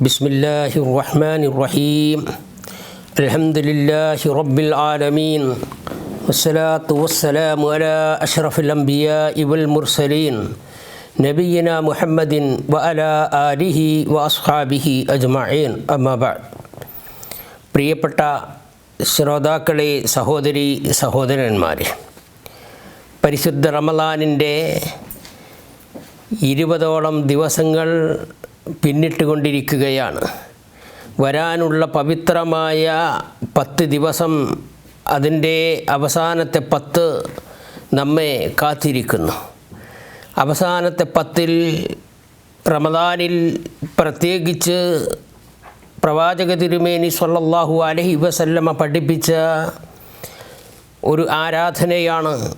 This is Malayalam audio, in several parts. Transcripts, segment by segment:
بسم الله الرحمن الرحيم الحمد لله رب العالمين والصلاة والسلام على أشرف الأنبياء والمرسلين نبينا محمد وعلى آله وأصحابه أجمعين أما بعد പ്രിയപ്പെട്ട ശ്രോതാക്കളെ സഹോദരി സഹോദരന്മാരെ പരിശുദ്ധ റമലാനിൻ്റെ ഇരുപതോളം ദിവസങ്ങൾ പിന്നിട്ടുകൊണ്ടിരിക്കുകയാണ്. വരാനുള്ള പവിത്രമായ പത്ത് ദിവസം അതിന്റെ അവസാനത്തെ പത്ത് നമ്മെ കാത്തിരിക്കുന്നു. അവസാനത്തെ പത്തിൽ റമദാനിൽ പ്രത്യേകിച്ച് പ്രവാചക തിരുമേനി സല്ലാഹു അലഹി വസല്ലമ പഠിപ്പിച്ച ഒരു ആരാധനയാണ്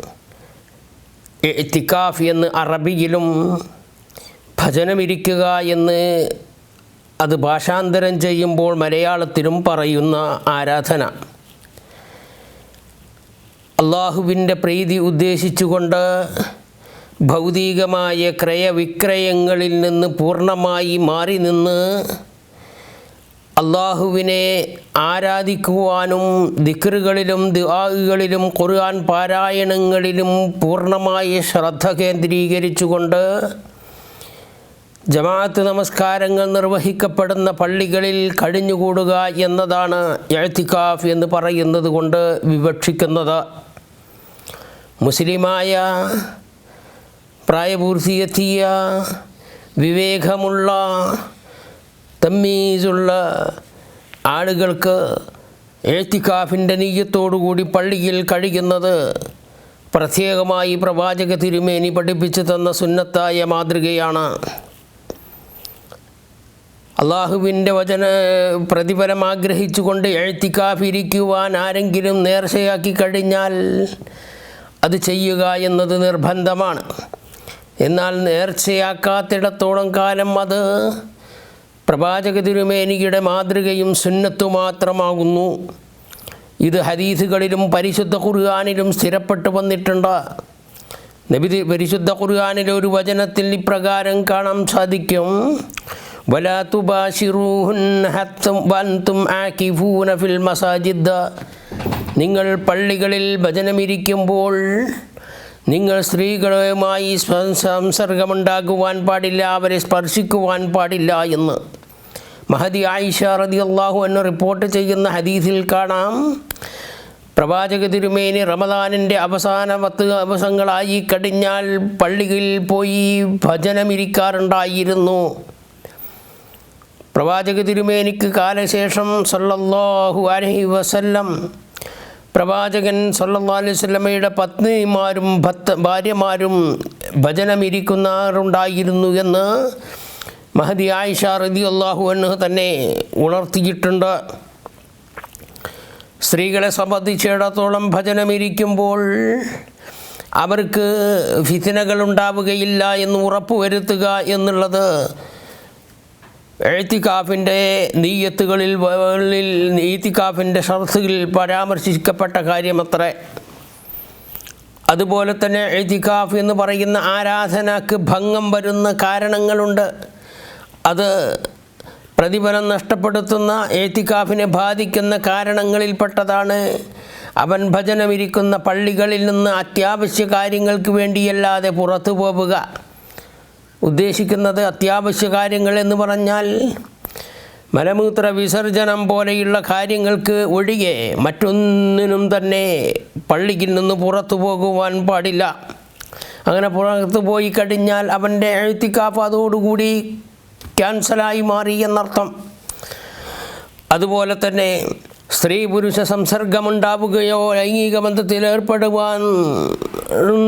എത്തിക്കാഫ് എന്ന് അറബിയിലും ഭജനമിരിക്കുക എന്ന് അത് ഭാഷാന്തരം ചെയ്യുമ്പോൾ മലയാളത്തിലും പറയുന്ന ആരാധന. അള്ളാഹുവിന്റെ പ്രീതി ഉദ്ദേശിച്ചുകൊണ്ട് ഭൗതികമായ ക്രയവിക്രയങ്ങളിൽ നിന്ന് പൂർണമായി മാറി നിന്ന് അള്ളാഹുവിനെ ആരാധിക്കുവാനും ദിക്റുകളിലും ദുആകളിലും ഖുർആൻ പാരായണങ്ങളിലും പൂർണമായി ശ്രദ്ധ കേന്ദ്രീകരിച്ചുകൊണ്ട് ജമാഅത്ത് നമസ്കാരങ്ങൾ നിർവഹിക്കപ്പെടുന്ന പള്ളികളിൽ കഴിഞ്ഞുകൂടുക എന്നതാണ് എഴുത്തിക്കാഫ് എന്ന് പറയുന്നത് കൊണ്ട് വിവക്ഷിക്കുന്നത്. മുസ്ലിമായ പ്രായപൂർത്തിയെത്തിയ വിവേകമുള്ള തമ്മീസുള്ള ആളുകൾക്ക് എഴുത്തിക്കാഫിന്റെ നീയത്തോടുകൂടി പള്ളിയിൽ കഴിയുന്നത് പ്രത്യേകമായി പ്രവാചക തിരുമേനി പഠിപ്പിച്ചു തന്ന സുന്നത്തായ മാതൃകയാണ്. അള്ളാഹുവിന്റെ വചന പ്രതിഫലം ആഗ്രഹിച്ചുകൊണ്ട് എഴുത്തിക്കാഫിരിക്കുവാൻ ആരെങ്കിലും നേർച്ചയാക്കി കഴിഞ്ഞാൽ അത് ചെയ്യുക എന്നത് നിർബന്ധമാണ്. എന്നാൽ നേർച്ചയാക്കാത്തിടത്തോളം കാലം അത് പ്രവാചക തിരുമേനിയുടെ മാതൃകയും സുന്നത്തു മാത്രമാകുന്നു. ഇത് ഹദീസുകളിലും പരിശുദ്ധ ഖുർആാനിലും സ്ഥിരപ്പെട്ടു വന്നിട്ടുണ്ട്. നബി പരിശുദ്ധ ഖുർആാനിലെ ഒരു വചനത്തിൽ ഇപ്രകാരം കാണാൻ സാധിക്കും. ولا تباشروهن حتى وأنتم عاكفون في المساجد നിങ്ങൾ പള്ളികളിൽ ഭജനമിരിക്കുമ്പോൾ നിങ്ങൾ സ്ത്രീകളുമായി സംസർഗമുണ്ടാകുവാൻ പാടില്ല അവരെ സ്പർശിക്കുവാൻ പാടില്ല എന്ന് മഹദി ആയിഷ റതി അള്ളാഹു എന്ന് റിപ്പോർട്ട് ചെയ്യുന്ന ഹദീസിൽ കാണാം പ്രവാചക തിരുമേനി റമദാനിൻ്റെ അവസാന പത്ത് ദിവസങ്ങളായി കഴിഞ്ഞാൽ പള്ളിയിൽ പോയി ഭജനമിരിക്കാറുണ്ടായിരുന്നു പ്രവാചക തിരുമേനിക്ക് കാലശേഷം സല്ലല്ലാഹു അലഹി വസല്ലം പ്രവാചകൻ സല്ലല്ലാഹു അലൈഹി വസല്ലമയുടെ പത്നിമാരും ഭത്ത് ഭാര്യമാരും ഭജനമിരിക്കുന്നാറുണ്ടായിരുന്നു എന്ന് മഹദി ആയിഷ റതി അള്ളാഹു എന്ന് തന്നെ ഉണർത്തിയിട്ടുണ്ട്. സ്ത്രീകളെ സംബന്ധിച്ചിടത്തോളം ഭജനമിരിക്കുമ്പോൾ അവർക്ക് ഫിത്തിനകൾ ഉണ്ടാവുകയില്ല എന്ന് ഉറപ്പുവരുത്തുക എന്നുള്ളത് എഴുത്തിക്കാഫിന്റെ നീയത്തുകളിൽ എഴുത്തിക്കാഫിന്റെ ഷർത്തുകളിൽ പരാമർശിക്കപ്പെട്ട കാര്യമത്രേ. അതുപോലെ തന്നെ എഴുത്തിക്കാഫ് എന്ന് പറയുന്ന ആരാധനക്ക് ഭംഗം വരുന്ന കാരണങ്ങളുണ്ട്. അത് പ്രതിഫലം നഷ്ടപ്പെടുത്തുന്ന എഴുത്തിക്കാഫിനെ ബാധിക്കുന്ന കാരണങ്ങളിൽപ്പെട്ടതാണ്. അവൻ ഭജനമിരിക്കുന്ന പള്ളികളിൽ നിന്ന് അത്യാവശ്യ കാര്യങ്ങൾക്ക് വേണ്ടിയല്ലാതെ പുറത്തു പോവുക. ഉദ്ദേശിക്കുന്നത് അത്യാവശ്യ കാര്യങ്ങൾ എന്ന് പറഞ്ഞാൽ മലമൂത്ര വിസർജനം പോലെയുള്ള കാര്യങ്ങൾക്ക് ഒഴികെ മറ്റൊന്നിനും തന്നെ പള്ളിയിൽ നിന്ന് പുറത്തു പോകുവാൻ പാടില്ല. അങ്ങനെ പുറത്തു പോയി കഴിഞ്ഞാൽ അവന്റെ എഴുത്തിക്കാപ്പ് അതോടുകൂടി ക്യാൻസലായി മാറി എന്നർത്ഥം. അതുപോലെ തന്നെ സ്ത്രീ പുരുഷ സംസർഗമുണ്ടാവുകയോ ലൈംഗിക ബന്ധത്തിൽ ഏർപ്പെടുവാൻ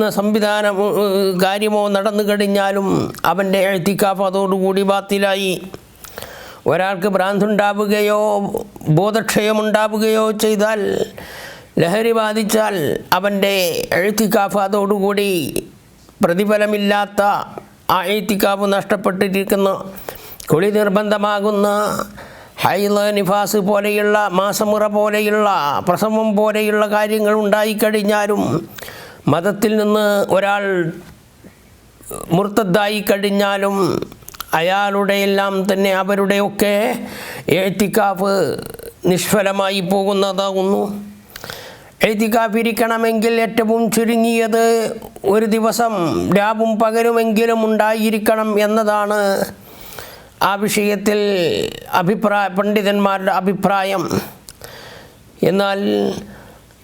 സംവിധാനം കാര്യമോ നടന്നു കഴിഞ്ഞാലും അവന്റെ എഴുത്തിക്കാഫതോടുകൂടി ബാത്തിലായി. ഒരാൾക്ക് ഭ്രാന്തുണ്ടാവുകയോ ബോധക്ഷയമുണ്ടാവുകയോ ചെയ്താൽ ലഹരി ബാധിച്ചാൽ അവന്റെ എഴുത്തിക്കാഫ് അതോടുകൂടി പ്രതിഫലമില്ലാത്ത ആ എഴുത്തിക്കാവ് നഷ്ടപ്പെട്ടിരിക്കുന്ന. കുളി നിർബന്ധമാകുന്ന ഹൈല നിഫാസ് പോലെയുള്ള മാസമുറ പോലെയുള്ള പ്രസവം പോലെയുള്ള കാര്യങ്ങൾ ഉണ്ടായിക്കഴിഞ്ഞാലും മതത്തിൽ നിന്ന് ഒരാൾ മുർത്തദ്ദായി കഴിഞ്ഞാലും അയാളുടെ എല്ലാം തന്നെ അവരുടെയൊക്കെ എഴുത്തിക്കാഫ് നിഷ്ഫലമായി പോകുന്നതാകുന്നു. എഴുത്തിക്കാഫിരിക്കണമെങ്കിൽ ഏറ്റവും ചുരുങ്ങിയത് ഒരു ദിവസം രാവും പകലുമെങ്കിലും ഉണ്ടായിരിക്കണം എന്നതാണ് ആ വിഷയത്തിൽ അഭിപ്രായ പണ്ഡിതന്മാരുടെ അഭിപ്രായം. എന്നാൽ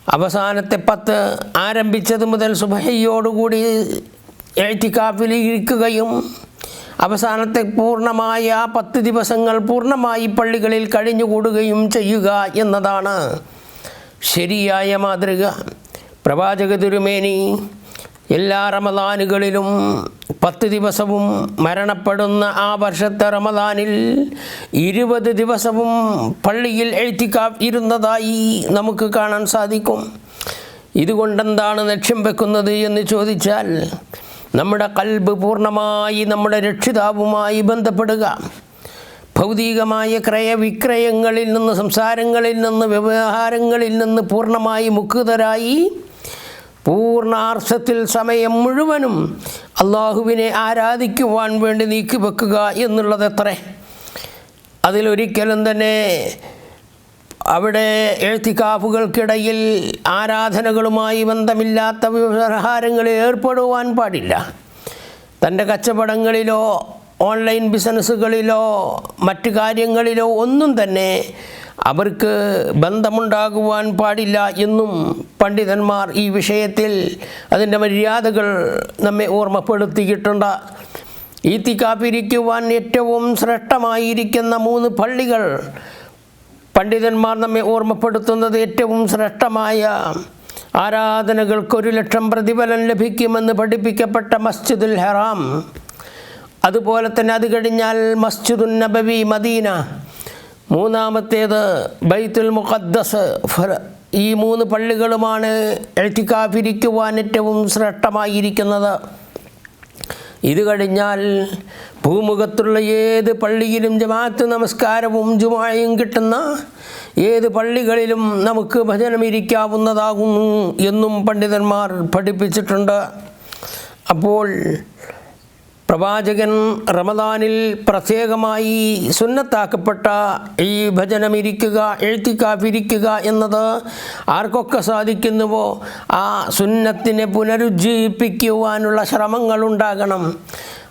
അവസാനത്തെ പത്ത് ആരംഭിച്ചത് മുതൽ സുബഹയോടുകൂടി എഴുത്തിക്കാപ്പിൽ ഇരിക്കുകയും അവസാനത്തെ പൂർണമായ ആ പത്ത് ദിവസങ്ങൾ പൂർണമായി പള്ളികളിൽ കഴിഞ്ഞുകൂടുകയും ചെയ്യുക എന്നതാണ് ശരിയായ മാതൃക. പ്രവാചക തിരുമേനി എല്ലാ റമദാനുകളിലും പത്ത് ദിവസവും മരണപ്പെടുന്ന ആ വർഷത്തെ റമദാനിൽ ഇരുപത് ദിവസവും പള്ളിയിൽ എഴുത്തിക്കാ ഇരുന്നതായി നമുക്ക് കാണാൻ സാധിക്കും. ഇതുകൊണ്ടെന്താണ് ലക്ഷ്യം വെക്കുന്നത് എന്ന് ചോദിച്ചാൽ നമ്മുടെ കൽബ് പൂർണമായി നമ്മുടെ രക്ഷിതാവുമായി ബന്ധപ്പെടുക. ഭൗതികമായ ക്രയവിക്രയങ്ങളിൽ നിന്ന് സംസാരങ്ങളിൽ നിന്ന് വ്യവഹാരങ്ങളിൽ നിന്ന് പൂർണമായി മുക്തരായി പൂർണാർത്ഥത്തിൽ സമയം മുഴുവനും അള്ളാഹുവിനെ ആരാധിക്കുവാൻ വേണ്ടി നീക്കി വെക്കുക എന്നുള്ളത് എത്രേ? അതിലൊരിക്കലും തന്നെ അവിടെ എഴുത്തിക്കാഫുകൾക്കിടയിൽ ആരാധനകളുമായി ബന്ധമില്ലാത്ത വ്യവഹാരങ്ങളിൽ ഏർപ്പെടുവാൻ പാടില്ല. തന്റെ കച്ചവടങ്ങളിലോ ഓൺലൈൻ ബിസിനസ്സുകളിലോ മറ്റു കാര്യങ്ങളിലോ ഒന്നും തന്നെ അവർക്ക് ബന്ധമുണ്ടാകുവാൻ പാടില്ല എന്നും പണ്ഡിതന്മാർ ഈ വിഷയത്തിൽ അതിന്റെ മര്യാദകൾ നമ്മെ ഓർമ്മപ്പെടുത്തിയിട്ടുണ്ട്. ഈത്തിക്കാപ്പിരിക്കുവാൻ ഏറ്റവും ശ്രേഷ്ഠമായിരിക്കുന്ന മൂന്ന് പള്ളികൾ പണ്ഡിതന്മാർ നമ്മെ ഓർമ്മപ്പെടുത്തുന്നത് ഏറ്റവും ശ്രേഷ്ഠമായ ആരാധനകൾക്ക് ഒരു ലക്ഷം പ്രതിഫലം ലഭിക്കുമെന്ന് പഠിപ്പിക്കപ്പെട്ട മസ്ജിദുൽ ഹറാം. അതുപോലെ തന്നെ അത് കഴിഞ്ഞാൽ മസ്ജിദുൻ നബവി മദീന. മൂന്നാമത്തേത് ബൈത്തുൽ മുഖദ്ദസ്. ഈ മൂന്ന് പള്ളികളുമാണ് എഴുത്തിക്കാഫിരിക്കുവാൻ ഏറ്റവും ശ്രേഷ്ഠമായിരിക്കുന്നത്. ഇത് കഴിഞ്ഞാൽ ഭൂമുഖത്തുള്ള ഏത് പള്ളിയിലും ജമാഅത്ത് നമസ്കാരവും ജുമായും കിട്ടുന്ന ഏത് പള്ളികളിലും നമുക്ക് ഭജനമിരിക്കാവുന്നതാകുന്നു എന്നും പണ്ഡിതന്മാർ പഠിപ്പിച്ചിട്ടുണ്ട്. അപ്പോൾ പ്രവാചകൻ റമദാനിൽ പ്രത്യേകമായി സുന്നത്താക്കപ്പെട്ട ഈ ഭജനമിരിക്കുക എഴുത്തിക്കാഫിരിക്കുക എന്നത് ആർക്കൊക്കെ സാധിക്കുന്നുവോ? ആ സുന്നത്തിനെ പുനരുജ്ജീവിപ്പിക്കുവാനുള്ള ശ്രമങ്ങളുണ്ടാകണം.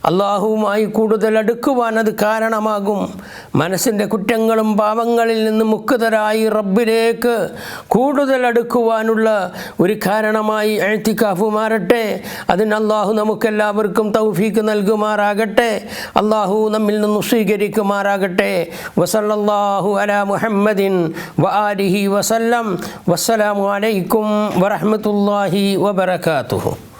അള്ളാഹുവുമായി കൂടുതൽ അടുക്കുവാൻ അത് കാരണമാകും. മനസ്സിന്റെ കുറ്റങ്ങളും പാപങ്ങളിൽ നിന്ന് മുക്തരായി റബ്ബിലേക്ക് കൂടുതൽ അടുക്കുവാനുള്ള ഒരു കാരണമായി എഴുത്തിക്കാഫു മാറട്ടെ. അതിന് അള്ളാഹു നമുക്കെല്ലാവർക്കും തൗഫീക്ക് നൽകുമാറാകട്ടെ. അള്ളാഹു നമ്മിൽ നിന്ന് സ്വീകരിക്കുമാറാകട്ടെ. വസല്ലല്ലാഹു അല മുഹമ്മദിൻ വആലിഹി വസല്ലം. വസ്സലാമു അലൈക്കും വറഹ്മത്തുള്ളാഹി വബറകാതുഹു.